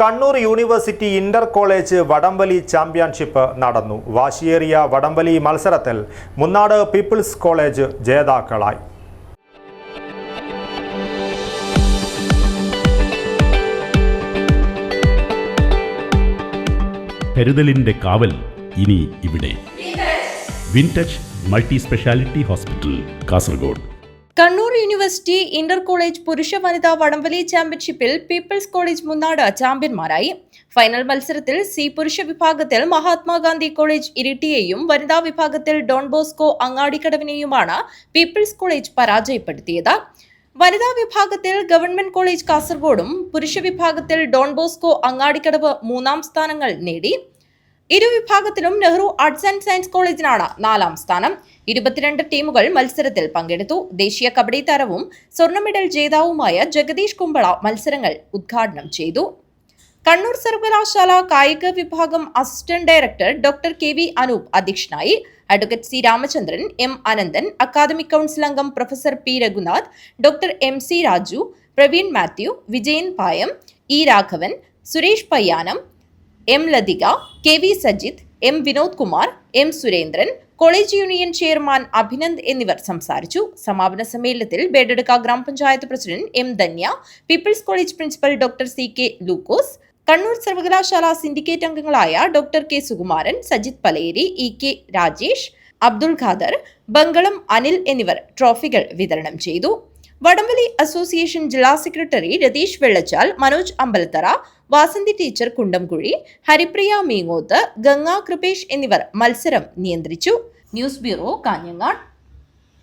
Kannur university inter college വടംവലി championship നടന്നു. വാശിയേറിയ വടംവലി മത്സരത്തിൽ മുന്നാട് പീപ്പിൾസ് കോളേജ് ജേതാക്കളായി. കരുതലിന്റെ കാവൽ ഇനി ഇവിടെ. Wintouch multi specialty hospital Kasaragod. Kannur university inter college പുരുഷ വനിതാ വടംവലി ചാമ്പ്യൻഷിപ്പിൽ പീപ്പിൾസ് കോളേജ് മുന്നാട് ചാമ്പ്യന്മാരായി. ഫൈനൽ മത്സരത്തിൽ സി പുരുഷ വിഭാഗത്തിൽ മഹാത്മാഗാന്ധി കോളേജ് ഇരിട്ടിയെയും വനിതാ വിഭാഗത്തിൽ ഡോൺ ബോസ്കോ അങ്ങാടിക്കടവിനെയുമാണ് പീപ്പിൾസ് കോളേജ് പരാജയപ്പെടുത്തിയത്. വനിതാ വിഭാഗത്തിൽ ഗവൺമെന്റ് കോളേജ് കാസർഗോഡും പുരുഷ വിഭാഗത്തിൽ ഡോൺ ബോസ്കോ അങ്ങാടിക്കടവ് മൂന്നാം സ്ഥാനങ്ങൾ നേടി. ഇരു വിഭാഗത്തിലും നെഹ്റു ആർട്സ് ആൻഡ് സയൻസ് കോളേജിനാണ് നാലാം സ്ഥാനം. ഇരുപത്തിരണ്ട് ടീമുകൾ മത്സരത്തിൽ പങ്കെടുത്തു. ദേശീയ കബഡി താരവും സ്വർണ മെഡൽ ജേതാവുമായ ജഗദീഷ് കുമ്പള മത്സരങ്ങൾ ഉദ്ഘാടനം ചെയ്തു. കണ്ണൂർ സർവകലാശാല കായിക വിഭാഗം assistant director doctor K V Anoop അധ്യക്ഷനായി. Advocate C Ramachandran M Ananthan academic council അംഗം professor P Raghunath doctor M C Raju Praveen Mathew Vijayan Payam E Raghavan Suresh Payyanam M Lathika K V Sajith M Vinod Kumar M Surendran college union chairman Abhinand എന്നിവർ സംസാരിച്ചു. സമാപന സമ്മേളനത്തിൽ ബേഡെടുക്ക ഗ്രാമപഞ്ചായത്ത് president M Dhanya people's college principal doctor C K Lukose Kannur സർവകലാശാല syndicate അംഗങ്ങളായ doctor K Sukumaran Sajith Paleri E K Rajesh Abdul Khader Bangalam Anil എന്നിവർ ട്രോഫികൾ വിതരണം ചെയ്തു. വടംവലി അസോസിയേഷൻ ജില്ലാ സെക്രട്ടറി രതീഷ് വെള്ളച്ചാൽ മനോജ് അമ്പലത്തറ വാസന്തി ടീച്ചർ കുണ്ടംകുഴി ഹരിപ്രിയ മീങ്ങോത്ത് ഗംഗാ കൃപേഷ് എന്നിവർ മത്സരം നിയന്ത്രിച്ചു. News bureau Kanhangad.